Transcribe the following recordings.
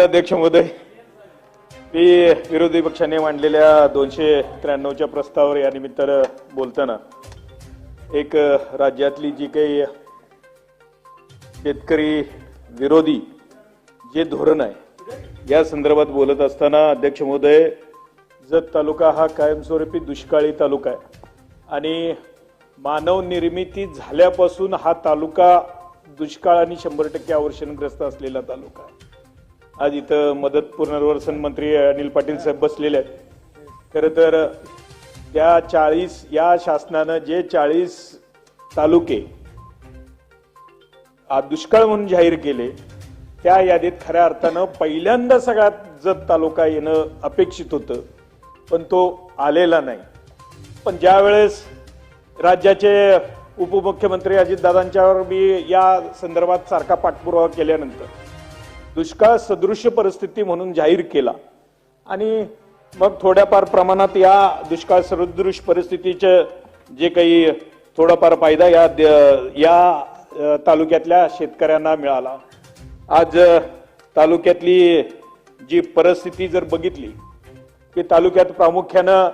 अध्यक्ष महोदय मी विरोधी पक्षाने मांडलेल्या दोनशे त्र्याण्णवच्या प्रस्तावावर या बोलताना एक राज्यातली जी काही शेतकरी विरोधी जे धोरण आहे या संदर्भात बोलत असताना अध्यक्ष महोदय जत तालुका हा कायमस्वरूपी दुष्काळी तालुका आहे आणि मानव निर्मिती झाल्यापासून हा तालुका दुष्काळ आणि शंभर टक्के अवर्षणग्रस्त असलेला तालुका आहे. आज इथं मदत पुनर्वसन मंत्री अनिल पाटील साहेब बसलेले आहेत. खरं तर त्या चाळीस या शासनानं जे चाळीस तालुके दुष्काळ म्हणून जाहीर केले त्या यादीत खऱ्या अर्थानं पहिल्यांदा सगळ्यात जत तालुका येणं अपेक्षित होतं पण तो आलेला नाही. पण ज्या वेळेस राज्याचे उपमुख्यमंत्री अजितदादांच्यावर मी या संदर्भात सारखा पाठपुरावा केल्यानंतर दुष्काळ सदृश्य परिस्थिती म्हणून जाहीर केला. आणि मग थोड्याफार प्रमाणात या दुष्काळ सदृश परिस्थितीचे जे काही थोडाफार फायदा या द- या तालुक्यातल्या शेतकऱ्यांना मिळाला. आज तालुक्यातली जी परिस्थिती जर बघितली की तालुक्यात प्रामुख्यानं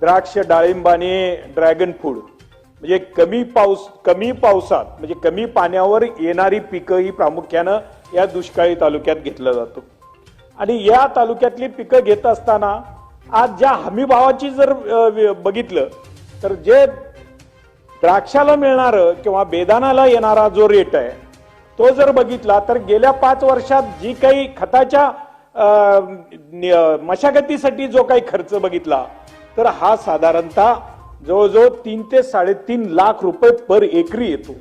द्राक्ष डाळिंब आणि ड्रॅगन फूड म्हणजे कमी पाऊस कमी पावसात म्हणजे कमी पाण्यावर येणारी पिकं ही प्रामुख्यानं या दुष्काळी तालुक्यात घेतला जातो. आणि या तालुक्यातली पिकं घेत असताना आज ज्या हमी भावाची जर बघितलं तर जे द्राक्षाला मिळणारं किंवा बेदानाला येणारा जो रेट आहे तो जर बघितला तर गेल्या पाच वर्षात जी काही खताच्या मशागतीसाठी जो काही खर्च बघितला तर हा साधारणतः जवळजवळ तीन ते साडेतीन लाख रुपये पर एकरी येतो.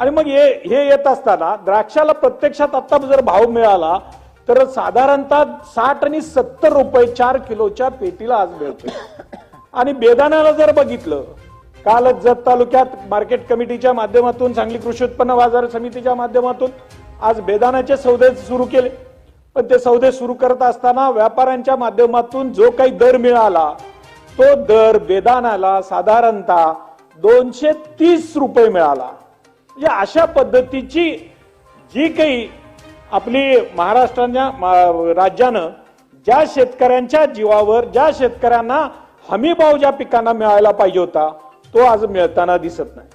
आणि मग हे हे येत असताना द्राक्षाला प्रत्यक्षात आता जर भाव मिळाला तर साधारणतः साठ आणि सत्तर रुपये चार किलोच्या पेटीला आज मिळतो आणि बेदाण्याला जर बघितलं कालच जत तालुक्यात मार्केट कमिटीच्या माध्यमातून सांगली कृषी उत्पन्न बाजार समितीच्या माध्यमातून आज बेदाण्याचे सौदे सुरू केले. पण ते सौदे सुरू करत असताना व्यापाऱ्यांच्या माध्यमातून जो काही दर मिळाला तो दर बेदाण्याला साधारणतः दोनशे तीस रुपये मिळाला. म्हणजे अशा पद्धतीची जी काही आपली महाराष्ट्राच्या मा- राज्यानं ज्या शेतकऱ्यांच्या जीवावर ज्या शेतकऱ्यांना हमीभाव ज्या पिकांना मिळायला पाहिजे होता तो आज मिळताना दिसत नाही.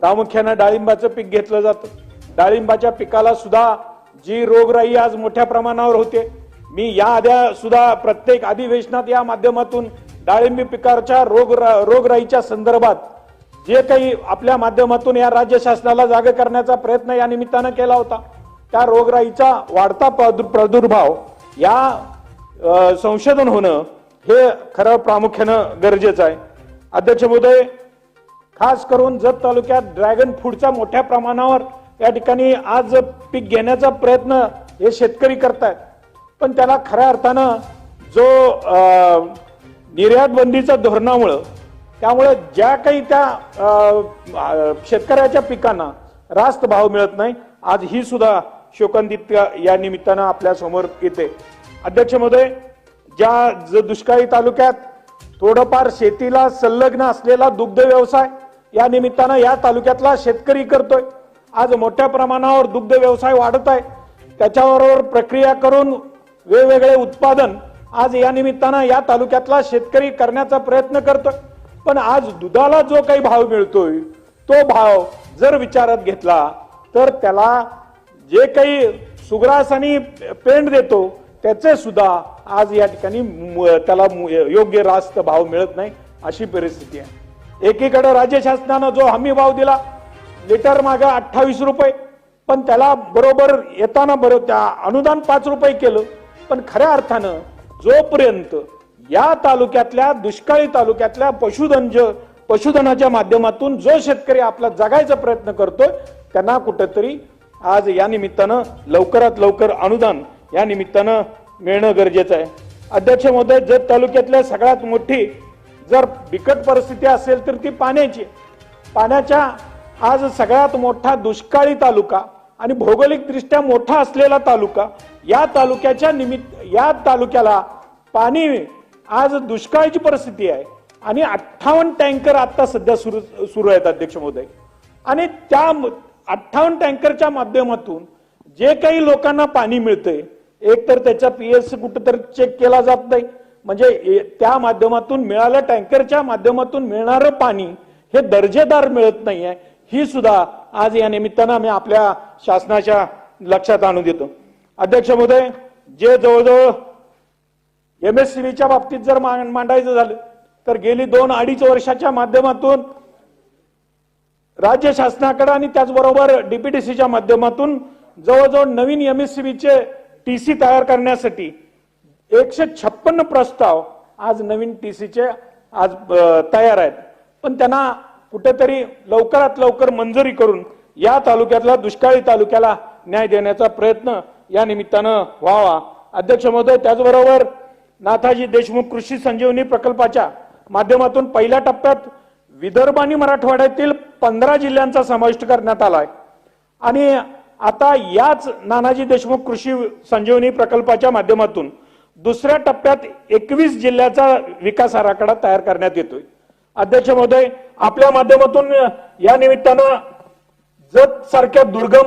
प्रामुख्यानं डाळिंबाचं पीक घेतलं जातं. डाळिंबाच्या पिकाला सुद्धा जी रोगराई आज मोठ्या प्रमाणावर होते मी या आद्या सुद्धा प्रत्येक अधिवेशनात या माध्यमातून डाळिंबी पिकाच्या रोग रोगराईच्या संदर्भात जे काही आपल्या माध्यमातून या राज्य शासनाला जागे करण्याचा प्रयत्न या निमित्तानं केला होता त्या रोगराईचा वाढता प्रादुर्भाव या संशोधन होणं हे खरं प्रामुख्यानं गरजेचं आहे. अध्यक्ष महोदय खास करून जत तालुक्यात ड्रॅगन फूडचा मोठ्या प्रमाणावर या ठिकाणी आज पीक घेण्याचा प्रयत्न हे शेतकरी करतायत. पण त्याला खऱ्या अर्थानं जो निर्यात बंदीच्या धोरणामुळं त्यामुळे ज्या काही त्या शेतकऱ्याच्या पिकांना रास्त भाव मिळत नाही आज ही सुद्धा शोकांतिक या निमित्तानं आपल्यासमोर येते. अध्यक्ष महोदय ज्या ज- दुष्काळी तालुक्यात थोडंफार शेतीला संलग्न असलेला दुग्ध व्यवसाय या निमित्तानं या तालुक्यातला शेतकरी करतोय. आज मोठ्या प्रमाणावर दुग्ध व्यवसाय वाढत आहे. त्याच्याबरोबर प्रक्रिया करून वेगवेगळे उत्पादन आज या निमित्तानं या तालुक्यातला शेतकरी करण्याचा प्रयत्न करतोय. पण आज दुधाला जो काही भाव मिळतोय तो भाव जर विचारात घेतला तर त्याला जे काही सुग्रास आणि पेंड देतो त्याचे सुद्धा आज या ठिकाणी त्याला मु- योग्य रास्त भाव मिळत नाही अशी परिस्थिती आहे. एकीकडे राज्य शासनानं जो हमी भाव दिला लिटर मागे अठ्ठावीस रुपये पण त्याला बरोबर येताना बरोबर त्या अनुदान पाच रुपये केलं पण खऱ्या अर्थानं जोपर्यंत या तालुक्यातल्या दुष्काळी तालुक्यातल्या पशुधन ज- पशुधनाच्या माध्यमातून जो शेतकरी आपला जगायचा प्रयत्न करतोय त्यांना कुठंतरी आज या निमित्तानं लवकरात लवकर अनुदान या निमित्तानं मिळणं गरजेचं आहे. अध्यक्ष महोदय जत तालुक्यातल्या सगळ्यात मोठी जर बिकट परिस्थिती असेल तर ती पाण्याची पाण्याच्या आज सगळ्यात मोठा दुष्काळी तालुका आणि भौगोलिकदृष्ट्या मोठा असलेला तालुका या तालुक्याच्या निमित्त या तालुक्याला पाणी आज दुष्काळाची परिस्थिती आहे आणि अठ्ठावन्न टँकर आता सध्या सुरू सुरू आहेत अध्यक्ष महोदय. आणि त्या अठ्ठावन्न टँकरच्या माध्यमातून जे काही लोकांना पाणी मिळतंय एक तर त्याचा पीएस कुठंतरी चेक केला जात नाही. म्हणजे ए- त्या माध्यमातून मिळालं टँकरच्या माध्यमातून मिळणारं पाणी हे दर्जेदार मिळत नाही आहे ही सुद्धा आज या निमित्तानं आम्ही आपल्या शासनाच्या लक्षात आणून देतो. अध्यक्ष महोदय जे जवळजवळ एमएससीबीच्या बाबतीत जर मांडायचं झालं तर गेली दोन अडीच वर्षाच्या माध्यमातून राज्य शासनाकडे आणि त्याचबरोबर डीपीटीसीच्या माध्यमातून जवळजवळ नवीन एमएससीबीचे टीसी तयार करण्यासाठी एकशे छप्पन्न प्रस्ताव आज नवीन टीसीचे आज तयार आहेत. पण त्यांना कुठेतरी लवकरात लवकर मंजुरी करून या तालुक्यातला दुष्काळी तालुक्याला न्याय देण्याचा प्रयत्न या निमित्तानं व्हावा. अध्यक्ष महोदय त्याचबरोबर नाथाजी देशमुख कृषी संजीवनी प्रकल्पाच्या माध्यमातून पहिल्या टप्प्यात विदर्भ आणि मराठवाड्यातील पंधरा जिल्ह्यांचा समाविष्ट करण्यात आलाय. आणि आता याच नानाजी देशमुख कृषी संजीवनी प्रकल्पाच्या माध्यमातून दुसऱ्या टप्प्यात एकवीस जिल्ह्याचा विकास आराखडा तयार करण्यात येतोय. अध्यक्ष महोदय आपल्या माध्यमातून या निमित्तानं जत सारख्या दुर्गम